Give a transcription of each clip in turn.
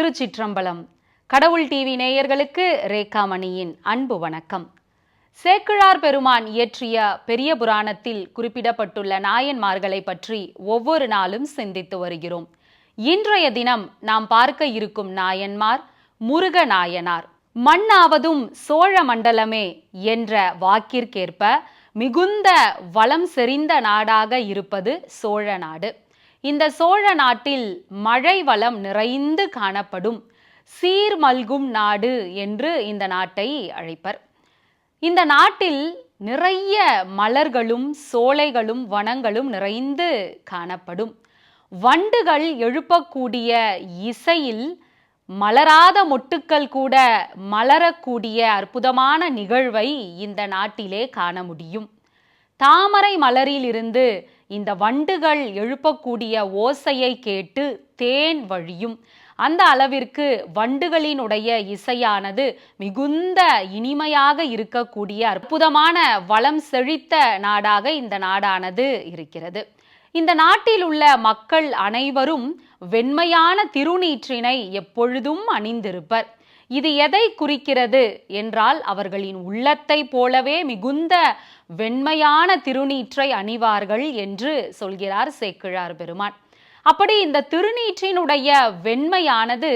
திருச்சிற்றம்பலம். கடவுள் டிவி நேயர்களுக்கு ரேகாமணியின் அன்பு வணக்கம். சேக்கிழார் பெருமான் இயற்றிய பெரிய புராணத்தில் குறிப்பிடப்பட்டுள்ள நாயன்மார்களை பற்றி ஒவ்வொரு நாளும் சிந்தித்து வருகிறோம். இன்றைய தினம் நாம் பார்க்க இருக்கும் நாயன்மார் முருக நாயனார் மண்ணாவதும் சோழ மண்டலமே என்ற வாக்கிற்கேற்ப மிகுந்த வளம் செறிந்த நாடாக இருப்பது சோழ நாடு. இந்த சோழ நாட்டில் மழை வளம் நிறைந்து காணப்படும் சீர்மல்கும் நாடு என்று இந்த நாட்டை அழைப்பர். இந்த நாட்டில் நிறைய மலர்களும் சோலைகளும் வனங்களும் நிறைந்து காணப்படும். வண்டுகள் எழுப்பக்கூடிய இசையில் மலராத மொட்டுக்கள் கூட மலரக்கூடிய அற்புதமான நிகழ்வை இந்த நாட்டிலே காண முடியும். தாமரை மலரிலிருந்து இந்த வண்டுகள் எழுப்பக்கூடிய ஓசையை கேட்டு தேன் வழியும். அந்த அளவிற்கு வண்டுகளினுடைய இசையானது மிகுந்த இனிமையாக இருக்கக்கூடிய அற்புதமான வளம் செழித்த நாடாக இந்த நாடானது இருக்கிறது. இந்த நாட்டில் உள்ள மக்கள் அனைவரும் வெண்மையான திருநீற்றினை எப்பொழுதும் அணிந்திருப்பர். இது எதை குறிக்கிறது என்றால் அவர்களின் உள்ளத்தை போலவே மிகுந்த வெண்மையான திருநீற்றை அணிவார்கள் என்று சொல்கிறார் சேக்கிழார் பெருமான். அப்படி இந்த திருநீற்றினுடைய வெண்மையானது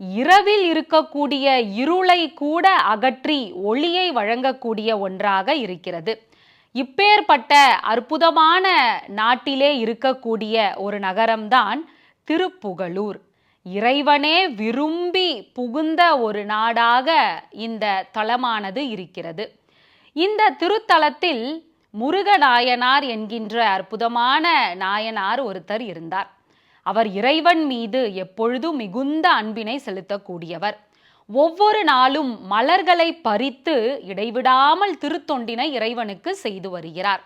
இரவில் இருக்கக்கூடிய இருளை கூட அகற்றி ஒளியை வழங்கக்கூடிய ஒன்றாக இருக்கிறது. இப்பேற்பட்ட அற்புதமான நாட்டிலே இருக்கக்கூடிய ஒரு நகரம்தான் திருப்புகலூர் இறைவனே விரும்பி புகுந்த ஒரு நாடாக இந்த தலமானது இருக்கிறது. இந்த திருத்தலத்தில் முருகநாயனார் என்கின்ற அற்புதமான நாயனார் ஒருத்தர் இருந்தார். அவர் இறைவன் மீது எப்பொழுதும் மிகுந்த அன்பினை செலுத்தக்கூடியவர். ஒவ்வொரு நாளும் மலர்களை பறித்து இடைவிடாமல் திருத்தொண்டினை இறைவனுக்கு செய்து வருகிறார்.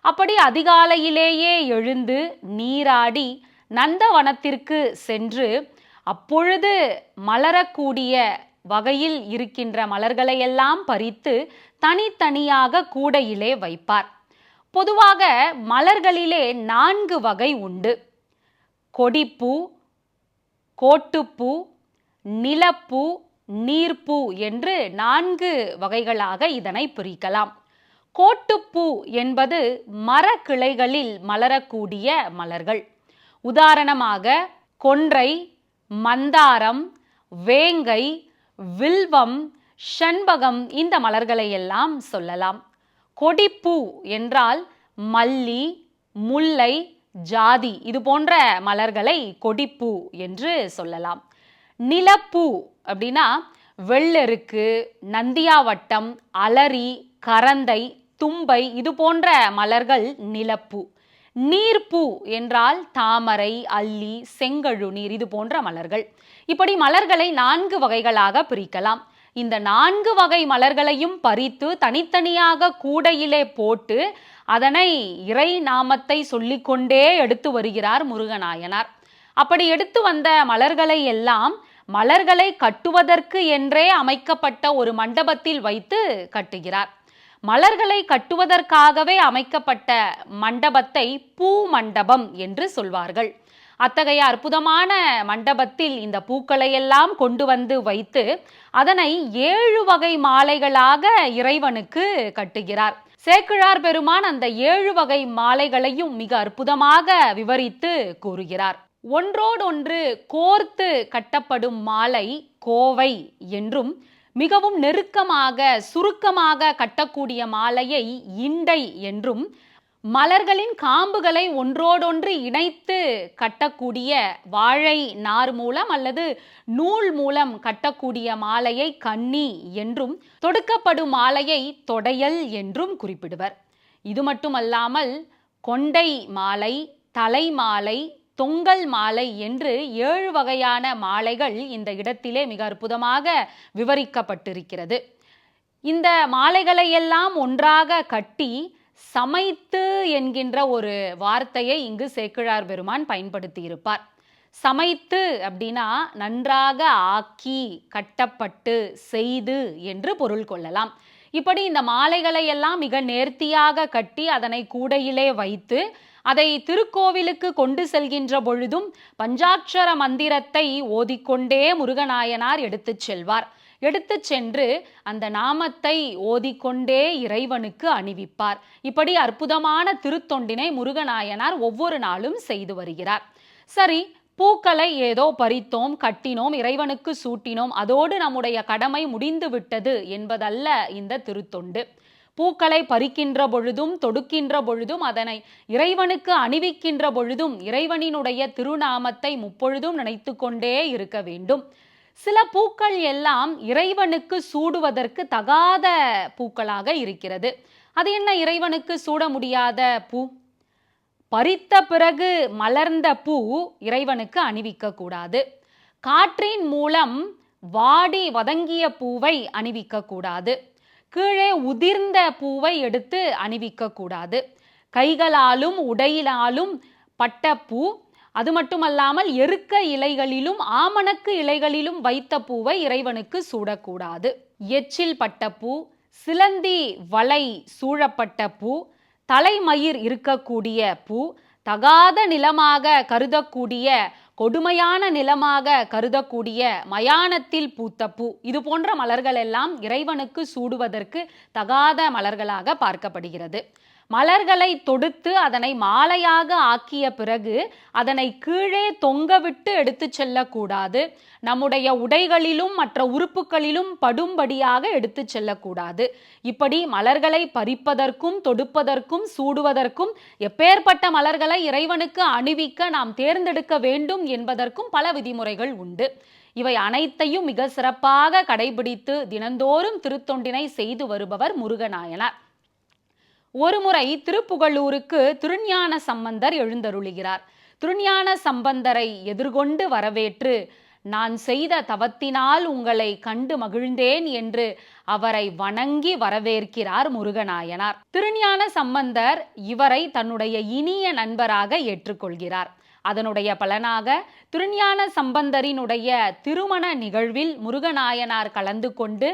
அப்படி அதிகாலையிலேயே எழுந்து நீராடி நந்தவனத்திற்கு சென்று அப்பொழுது மலரக்கூடிய வகையில் இருக்கின்ற மலர்களையெல்லாம் பறித்து தனித்தனியாக கூடையிலே வைப்பார். பொதுவாக மலர்களிலே நான்கு வகை உண்டு. கொடிப்பூ கோட்டுப்பூ நிலப்பூ நீர்ப்பூ என்று நான்கு வகைகளாக இதனை பிரிக்கலாம். கோட்டுப்பூ என்பது மரக்கிளைகளில் மலரக்கூடிய மலர்கள். உதாரணமாக கொன்றை மந்தாரம் வேங்கை வில்வம் ஷண்பகம் இந்த மலர்களை எல்லாம் சொல்லலாம். கொடிப்பூ என்றால் மல்லி முல்லை ஜாதி இது போன்ற மலர்களை கொடிப்பூ என்று சொல்லலாம். நிலப்பூ அப்படின்னா வெள்ளெருக்கு நந்தியாவட்டம் அலரி கரந்தை தும்பை இது போன்ற மலர்கள் நிலப்பூ. நீர்ப்பூ என்றால் தாமரை அல்லி செங்கழு நீர் இது போன்ற மலர்கள். இப்படி மலர்களை நான்கு வகைகளாக பிரிக்கலாம். இந்த நான்கு வகை மலர்களையும் பறித்து தனித்தனியாக கூடையிலே போட்டு அதனை இறை நாமத்தை சொல்லிக்கொண்டே எடுத்து வருகிறார் முருகநாயனார். அப்படி எடுத்து வந்த மலர்களை எல்லாம் மலர்களை கட்டுவதற்கு என்றே அமைக்கப்பட்ட ஒரு மண்டபத்தில் வைத்து கட்டுகிறார். மலர்களை கட்டுவதற்காகவே அமைக்கப்பட்ட மண்டபத்தை பூ மண்டபம் என்று சொல்வார்கள். அத்தகைய அற்புதமான மண்டபத்தில் இந்த பூக்களை எல்லாம் கொண்டு வந்து வைத்து அதனை ஏழு வகை மாலைகளாக இறைவனுக்கு கட்டுகிறார். சேக்கிழார் பெருமான் அந்த ஏழு வகை மாலைகளையும் மிக அற்புதமாக விவரித்து கூறுகிறார். ஒன்றோடொன்று கோர்த்து கட்டப்படும் மாலை கோவை என்றும் மிகவும் நெருக்கமாக சுருக்கமாக கட்டக்கூடிய மாலையை இண்டை என்றும் மலர்களின் காம்புகளை ஒன்றோடொன்று இணைத்து கட்டக்கூடிய வாழை நார் மூலம் அல்லது நூல் மூலம் கட்டக்கூடிய மாலையை கன்னி என்றும் தொடுக்கப்படும் மாலையை தொடையல் என்றும் குறிப்பிடுவர். இது மட்டுமல்லாமல் கொண்டை மாலை தலை மாலை தொங்கல் மாலை என்று ஏழு வகையான மாலைகள் இந்த இடத்திலே மிக அற்புதமாக விவரிக்கப்பட்டிருக்கிறது. இந்த மாலைகளை எல்லாம் ஒன்றாக கட்டி சமைத்து என்கின்ற ஒரு வார்த்தையை இங்கு சேக்கிழார் பெருமான் பயன்படுத்தி இருப்பார் சமைத்து அப்படின்னா நன்றாக ஆக்கி கட்டப்பட்டு செய்து என்று பொருள் கொள்ளலாம். இப்படி இந்த மாலைகளை எல்லாம் மிக நேர்த்தியாக கட்டி அதனை கூடையிலே வைத்து அதை திருக்கோவிலுக்கு கொண்டு செல்கின்ற பொழுதும் பஞ்சாட்சர மந்திரத்தை ஓதிக்கொண்டே முருகநாயனார் எடுத்துச் செல்வார். எடுத்துச் சென்று அந்த நாமத்தை ஓதிக்கொண்டே இறைவனுக்கு அணிவிப்பார். இப்படி அற்புதமான திருத்தொண்டினை முருகநாயனார் ஒவ்வொரு நாளும் செய்து வருகிறார். சரி பூக்களை ஏதோ பறித்தோம் கட்டினோம் இறைவனுக்கு சூட்டினோம் அதோடு நம்முடைய கடமை முடிந்து விட்டது என்பதல்ல இந்த திருத்தொண்டு. பூக்களை பறிக்கின்ற பொழுதும் தொடுக்கின்ற பொழுதும் அதனை இறைவனுக்கு அணிவிக்கின்ற பொழுதும் இறைவனினுடைய திருநாமத்தை முப்பொழுதும் நினைத்து கொண்டே இருக்க வேண்டும். சில பூக்கள் எல்லாம் இறைவனுக்கு சூடுவதற்கு தகாத பூக்களாக இருக்கிறது. அது என்ன இறைவனுக்கு சூட முடியாத பூ? பறித்த பிறகு மலர்ந்த பூ இறைவனுக்கு அணிவிக்க கூடாது. காற்றின் மூலம் வாடி வதங்கிய பூவை அணிவிக்க கூடாது. கீழே உதிர்ந்த பூவை எடுத்து அணிவிக்க கூடாது. கைகளாலும் உடையிலாலும் பட்ட பூ அது மட்டுமல்லாமல் எருக்க இலைகளிலும் ஆமணக்கு இலைகளிலும் வைத்த பூவை இறைவனுக்கு சூடக்கூடாது. எச்சில் பட்ட பூ சிலந்தி வலை சூழப்பட்ட பூ தலைமயிர் இருக்கக்கூடிய பூ தகாத நிலமாக கருதக்கூடிய கொடுமையான நிலமாக கருதக்கூடிய மயானத்தில் பூத்த பூ. இது போன்ற மலர்கள் எல்லாம் இறைவனுக்கு சூடுவதற்கு தகாத மலர்களாக பார்க்கப்படுகிறது. மலர்களை தொடுத்து அதனை மாலையாக ஆக்கிய பிறகு அதனை கீழே தொங்கவிட்டு எடுத்து செல்லக்கூடாது. நம்முடைய உடைகளிலும் மற்ற உறுப்புகளிலும் படும்படியாக எடுத்து செல்லக்கூடாது. இப்படி மலர்களை பறிப்பதற்கும் தொடுப்பதற்கும் சூடுவதற்கும் எப்பேற்பட்ட மலர்களை இறைவனுக்கு அணிவிக்க நாம் தேர்ந்தெடுக்க வேண்டும் என்பதற்கும் பல விதிமுறைகள் உண்டு. இவை அனைத்தையும் மிக சிறப்பாக கடைபிடித்து தினந்தோறும் திருத்தொண்டினை செய்து வருபவர் முருகநாயனார். ஒருமுறை திருப்புகழூருக்கு திருஞான சம்பந்தர் எழுந்தருளுகிறார். திருஞான சம்பந்தரை எதிர்கொண்டு வரவேற்று நான் செய்த தவத்தினால் உங்களை கண்டு மகிழ்ந்தேன் என்று அவரை வணங்கி வரவேற்கிறார் முருகநாயனார். திருஞான சம்பந்தர் இவரை தன்னுடைய இனிய நண்பராக ஏற்றுக்கொள்கிறார். அதனுடைய பலனாக திருஞான சம்பந்தரினுடைய திருமண நிகழ்வில் முருகநாயனார் கலந்து கொண்டு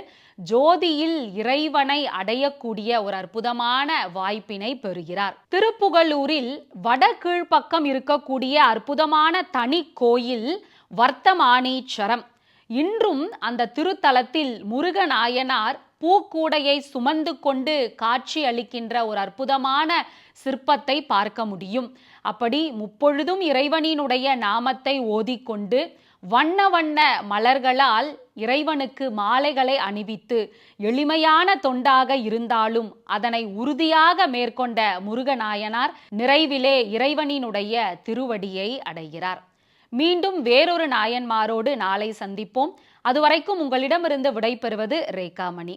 ஜோதியில் இறைவனை அடையக்கூடிய ஒரு அற்புதமான வாய்ப்பினை பெறுகிறார். திருப்புகலூரில் வடகீழ்ப்பக்கம் இருக்கக்கூடிய அற்புதமான தனி கோயில் வர்த்தமானீச்சரம். இன்றும் அந்த திருத்தலத்தில் முருகநாயனார் பூக்கூடையை சுமந்து கொண்டு காட்சி அளிக்கின்ற ஒரு அற்புதமான சிற்பத்தை பார்க்க முடியும். அப்படி முப்பொழுதும் இறைவனினுடைய நாமத்தை ஓதிக்கொண்டு வண்ண வண்ண மலர்களால் இறைவனுக்கு மாலைகளை அணிவித்து எளிமையான தொண்டாக இருந்தாலும் அதனை உறுதியாக மேற்கொண்ட முருகநாயனார் நிறைவிலே இறைவனினுடைய திருவடியை அடைகிறார். மீண்டும் வேறொரு நாயன்மாரோடு நாளை சந்திப்போம். அதுவரைக்கும் உங்களிடமிருந்து விடைபெறுவது ரேகாமணி.